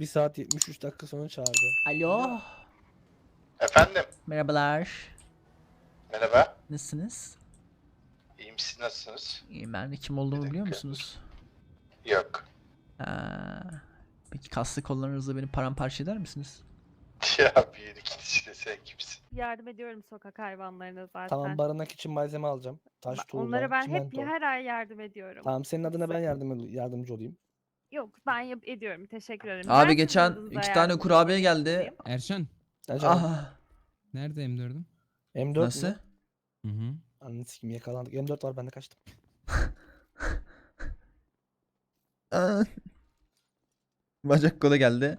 1 saat 73 dakika sonra çağırdı. Alo. Efendim, Merhabalar. merhaba. Nasılsınız? İyiyim, siz nasılsınız? İyiyim ben de kim olduğumu biliyor musunuz? Yok. Aa, peki kaslı kollarınızla beni paramparça eder misiniz? Ya bir yere gidişine sen kimsin? Yardım ediyorum sokak hayvanlarına zaten. Tamam barınak için malzeme alacağım. Taş, tuğla, Onlara ben hep çimento. her ay yardım ediyorum. Tamam senin adına ben yardım yardımcı olayım. Yok ben yap ediyorum. Teşekkür ederim. Abi geçen iki tane kurabiye geldi. edeyim. Erşen. Acaba Ah, Nerede M4'ün? M4 nasıl? mü? Hı hı. Ananı sikeyim yakalandık. M4 var bende kaçtım. Aa. Bacak kola geldi.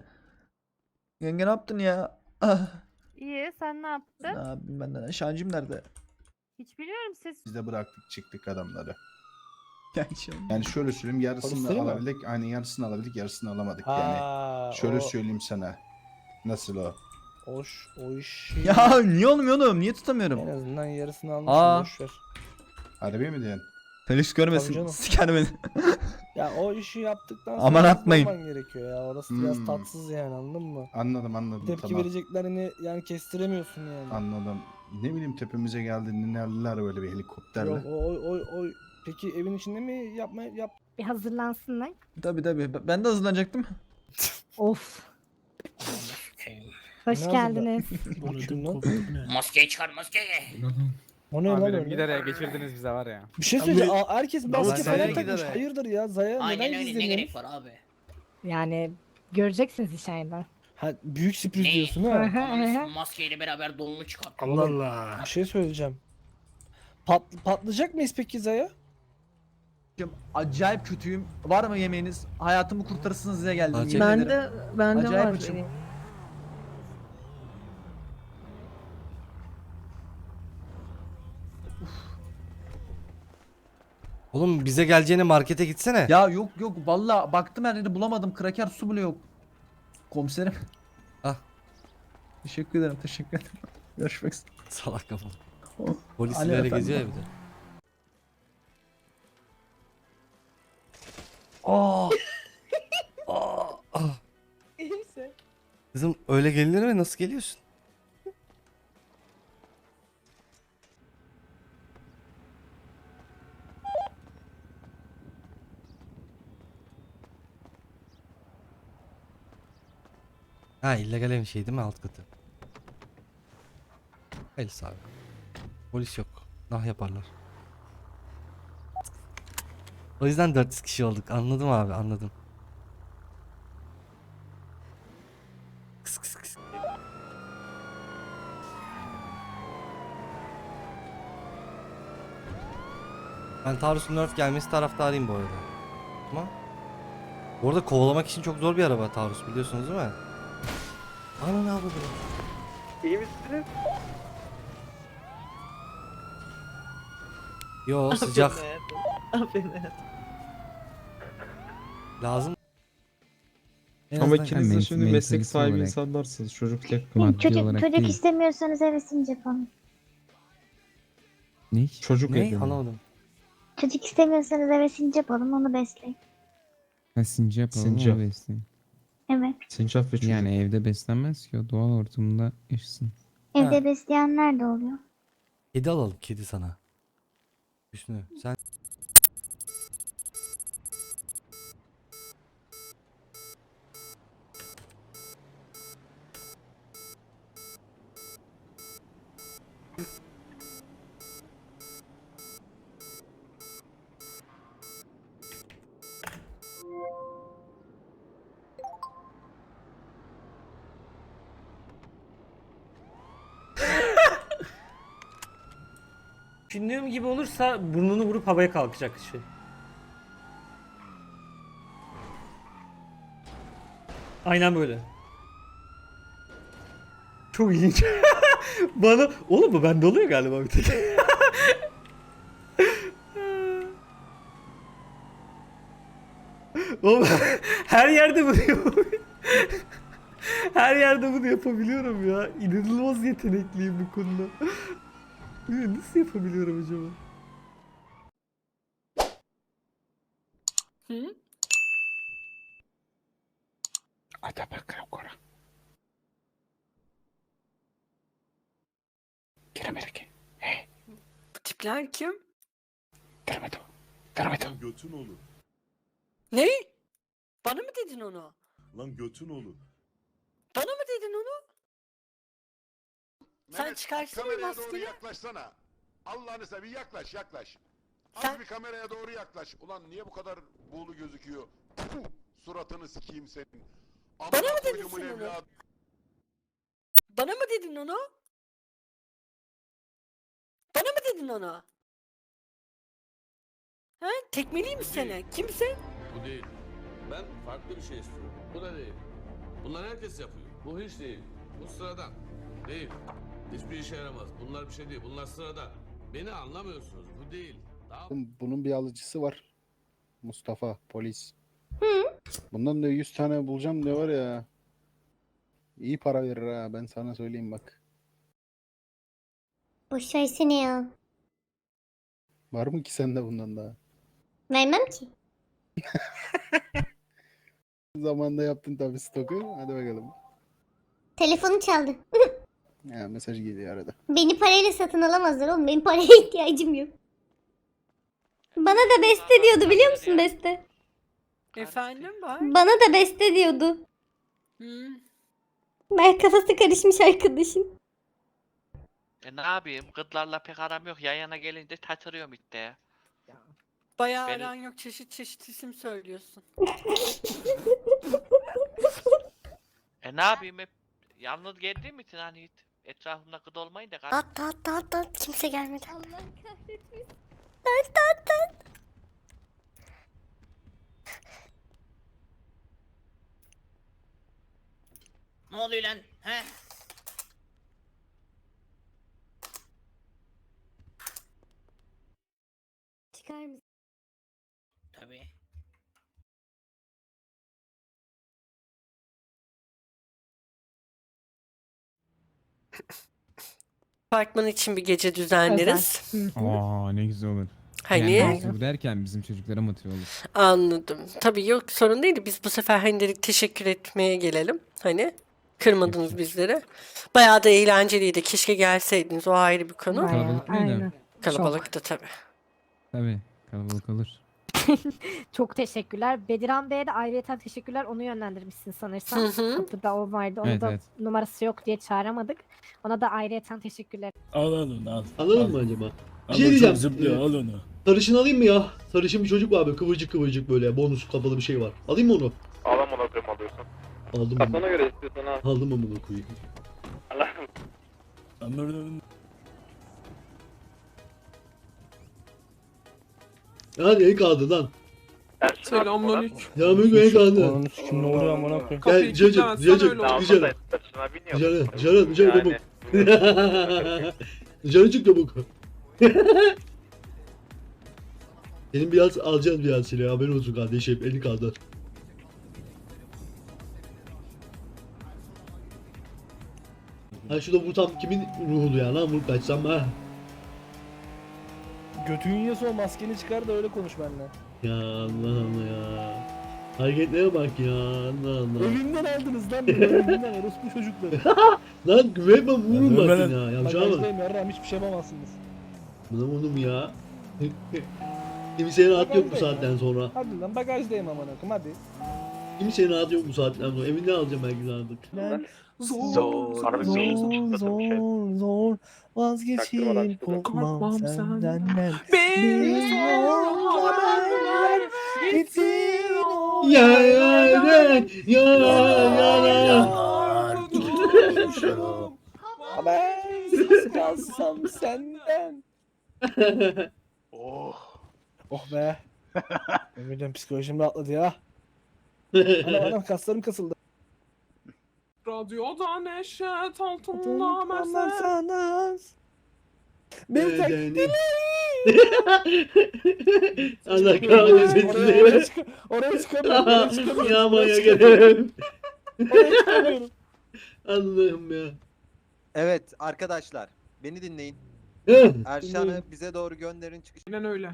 Yenge ne yaptın ya? Ah, İyi sen ne yaptın? ne yapayım benden? Şancım nerede? Hiç biliyorum siz Biz de bıraktık çıktık adamları. Şancım. Yani şöyle söyleyeyim yarısını mi? alabildik. Aynen yarısını alabildik yarısını alamadık yani. Ha, Şöyle o, söyleyeyim sana. Nasıl o? o, ş- o iş. Ya niye olmuyor oğlum? Niye tutamıyorum? En azından yarısını almışım Aa. boş ver. Harbi mi diyorsun? Polis Tabii görmesin. canım. Siker beni. Ya o işi yaptıktan sonra Aman hızlı atmayın. olman gerekiyor ya. Orası biraz Hmm. tatsız yani anladın mı? Anladım anladım Tepki tamam. vereceklerini yani kestiremiyorsun yani. Anladım. Ne bileyim tepemize geldi neler böyle bir helikopterle. Yok o, o, o, o- Peki evin içinde mi yapma yap? Bir hazırlansınlar. Tabii tabii. Ben de hazırlanacaktım. Of. Hoş Ne geldiniz. Bu kim lan? Maskeyi çıkar maskeyi. O ne lan Amirim öyle? giderek geçirdiniz bize var ya. Bir şey söyleyeceğim. Aa, herkes maske Zaya falan gider takmış. ha. Hayırdır ya Zaya Aynen neden öyle ne gizleniyor? gerek var abi. Yani göreceksiniz içeriden. Ha, büyük sürpriz Ne? diyorsun ha. Aha. maskeyle beraber donunu çıkar. Allah Allah. Bir şey söyleyeceğim. Pat, patlayacak mıyız peki Zaya? Acayip kötüyüm. Var mı yemeğiniz? Hayatımı kurtarırsınız diye geldim. yemin Ben ederim. de ben de Acayip var. açım. Oğlum bize geleceğine markete gitsene. Ya yok yok valla baktım her yeri bulamadım. Kraker su bile yok. Komiserim. Ah. Teşekkür ederim teşekkür ederim. Görüşmek üzere. Salak kafa. Oh. Polis Alo ileri efendim. geziyor ya bir de. Aa. Aa, ah. Kızım öyle gelinir mi? Nasıl geliyorsun? Ha illegal ev şey değil mi alt katı? Hayır abi. Polis yok. Nah yaparlar. O yüzden 400 kişi olduk. Anladım abi anladım. Kıs kıs kıs. Ben Taurus'un Nerf gelmesi taraftarıyım bu arada. Ama bu arada kovalamak için çok zor bir araba Taurus biliyorsunuz değil mi? Ana ne yapıyor? İyi misiniz? Yo sıcak. Lazım. En Ama azından- ikiniz de şimdi meslek sahibi insanlarsınız. Çocuk tek maddi Çocuk, olarak çocuk değil. istemiyorsanız hevesince yapalım. Ne? Çocuk Ne? Anlamadım. Çocuk istemiyorsanız hevesince yapalım onu besleyin. Ha, sincap alalım Sincap. o besleyin. Evet. Sincap ve çocuk. Yani evde beslenmez ki o doğal ortamda yaşasın. Evde besleyenler de oluyor. Kedi alalım kedi sana. Hüsnü sen Düşündüğüm gibi olursa burnunu vurup havaya kalkacak şey. Aynen böyle. Çok ilginç. Bana oğlum bu bende oluyor galiba bir tek. Oğlum her yerde bunu yapabiliyorum. her yerde bunu yapabiliyorum ya. İnanılmaz yetenekliyim bu konuda. Nasıl yapabiliyorum acaba? Hadi bakalım kora. Giremedik. Bu tipler kim? Giremedim. Giremedim. Götün olur. Ne? Bana mı dedin onu? Lan götün olur. Bana mı dedin onu? Sen çıkarsana kameraya doğru maskeni. yaklaşsana. Allah'ını seveyim yaklaş yaklaş. Az Sen- bir kameraya doğru yaklaş. Ulan niye bu kadar buğulu gözüküyor? Puh, suratını sikeyim senin. Bana mı dedin koyduğumun sen onu? evladı. Bana mı dedin onu? Dedin onu? Ha? Tekmeliyim mi seni? Kimsin? Bu değil. Ben farklı bir şey istiyorum. Bu da değil. Bunlar herkes yapıyor. Bu hiç değil. Bu sıradan. Değil. Hiçbir işe yaramaz. Bunlar bir şey değil. Bunlar sıradan. Beni anlamıyorsunuz. Bu değil. Daha Bunun bir alıcısı var. Mustafa polis. Bundan da 100 tane bulacağım diyor var ya. İyi para verir ha ben sana söyleyeyim bak. Boş versene ya. Var mı ki sende bundan daha? Vermem ki. Zamanında yaptın tabii stoku. Hadi bakalım. Telefonu çaldı. Ya mesaj geliyor arada. Beni parayla satın alamazlar oğlum. Benim paraya ihtiyacım yok. Bana da beste diyordu biliyor musun beste? Efendim var. Bana da beste diyordu. Hı. Ben kafası karışmış arkadaşım. E ne yapayım? Kızlarla pek aram yok. Yan yana gelince tatırıyorum işte ya. Bayağı Beni- aran yok çeşit çeşit isim söylüyorsun. E ne yapayım hep yalnız geldiğim için hani hiç etrafımda kız olmayınca kar- At at at at kimse gelmedi. Allah kahretmesin. Ne oluyor lan? He? Çıkar mısın? Tabii. Apartman için bir gece düzenleriz. Aa ne güzel olur. Hani Yani derken bizim çocuklara motive olur. anladım. Tabii yok sorun değil. Biz bu sefer hani dedik teşekkür etmeye gelelim. Hani kırmadınız bizleri. Bayağı da eğlenceliydi. Keşke gelseydiniz. O ayrı bir konu. Kalabalık mıydı? Kalabalıktı tabii. Tabii kalabalık olur. Çok teşekkürler. Bediran Bey'e de ayrıca teşekkürler. Onu yönlendirmişsin sanırsam. Hı hı. Kapıda o vardı. Onu Evet, da evet. numarası yok diye çağıramadık. Ona da ayrıca teşekkürler. Al al onu al. Alalım mı acaba? Al, şey o diyeceğim, Çok zıplıyor e, al onu. Sarışın alayım mı ya? Sarışın bir çocuk var böyle kıvırcık kıvırcık böyle bonus kapalı bir şey var. Alayım mı onu? Alam ona alıyorsun. Aldım Kafana onu. göre istiyorsan al. Aldım amına koyayım. Anladın Hadi el kaldı lan. Selamünaleyküm. Ya mühim el kaldı. Onun kim ne oluyor amına koyayım. Gel Cacık Cacık Cacık. Canı canı canı çabuk. Canı çık çabuk. Senin biraz alacağız biraz silah haberin olsun kardeşim elini kaldır. Ha şurada bu tam kimin ruhu ya lan bunu kaçsam ha. Götün yiyorsa o maskeni çıkar da öyle konuş benimle. Ya Allah Allah ya. Hareketlere bak ya Allah Allah. Evinden aldınız lan beni. Evinden orospu çocukları. Lan güvenme vurun Ya, bak ben- ya. Yavşağa bak. Bagajdayım yarram hiçbir şey yapamazsınız. Buna oğlum ya. Kimsenin rahat yok bu saatten sonra. Hadi lan bagajdayım amına koyayım hadi. Kimsenin rahat yok bu saatten sonra. Evinden alacağım belki artık. Lan Zor, zor zor zor, zor zor vazgeçeyim korkmam senden ben. Beni zorlar gitsin Ya ya ya ya ya ya. Habersiz kalsam senden. Oh. Oh be. Eminim psikolojim rahatladı ya. Anam anam kaslarım kasıldı. Radyoda neşet Onlar sana. Bir tek Bedeni. Allah kahretsin Oraya, oraya, seni. çık oraya çıkamıyorum. Oraya çıkamıyorum. Ya oraya çıkamıyorum, çıkamıyorum. Allah'ım ya. Evet arkadaşlar beni dinleyin. Dinleyin. bize doğru gönderin çıkış. Aynen öyle.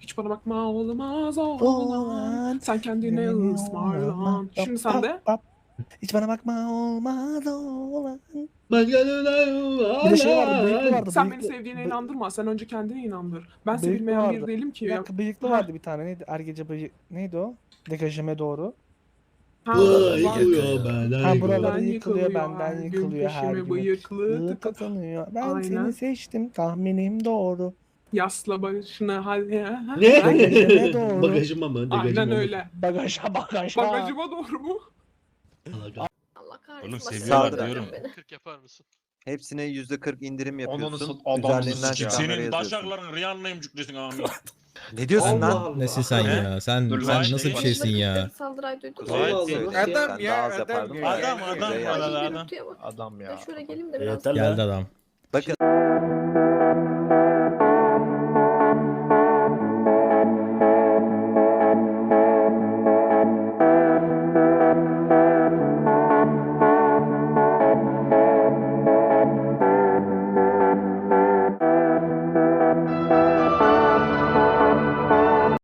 Hiç bana bakma olmaz oğlan. Sen kendine ısmarlan. Şimdi sen de. Hiç bana bakma olmaz olan. Ben Bir de şey vardı bıyıklı vardı. Sen beni bıyıklı- sevdiğine bı- inandırma. Sen önce kendine inandır. Ben Bıyıklı sevilmeyen biri vardı. değilim ki. Bir dakika bıyıklı Ha. vardı bir tane neydi? Er gece bıyık neydi o? Degajeme doğru. Ha, benden Ha buraları Ben yıkılıyor benden gün yıkılıyor her peşime gün. bıyıklı kazanıyor. Ben Aynen. seni seçtim tahminim doğru. Yasla başına hadi. Ne? Bagajıma doğru. Bagajıma mı? Bagajıma Aynen mı? öyle. Bagaja bagaja. Bagajıma doğru mu? Allah Oğlum seviyorlar diyorum. 40 yapar mısın? Hepsine %40 indirim yapıyorsun. Senin başakların Rihanna cüklesin abi. Ne diyorsun Allah Allah. Nesin sen ya? Sen, Dur sen lan. nasıl bir şeysin ya? Saldırı duydum. Allah Allah. Adam ya adam ya. Adam adam adam. Adam Adam ya. Şöyle geleyim de lan. Geldi adam.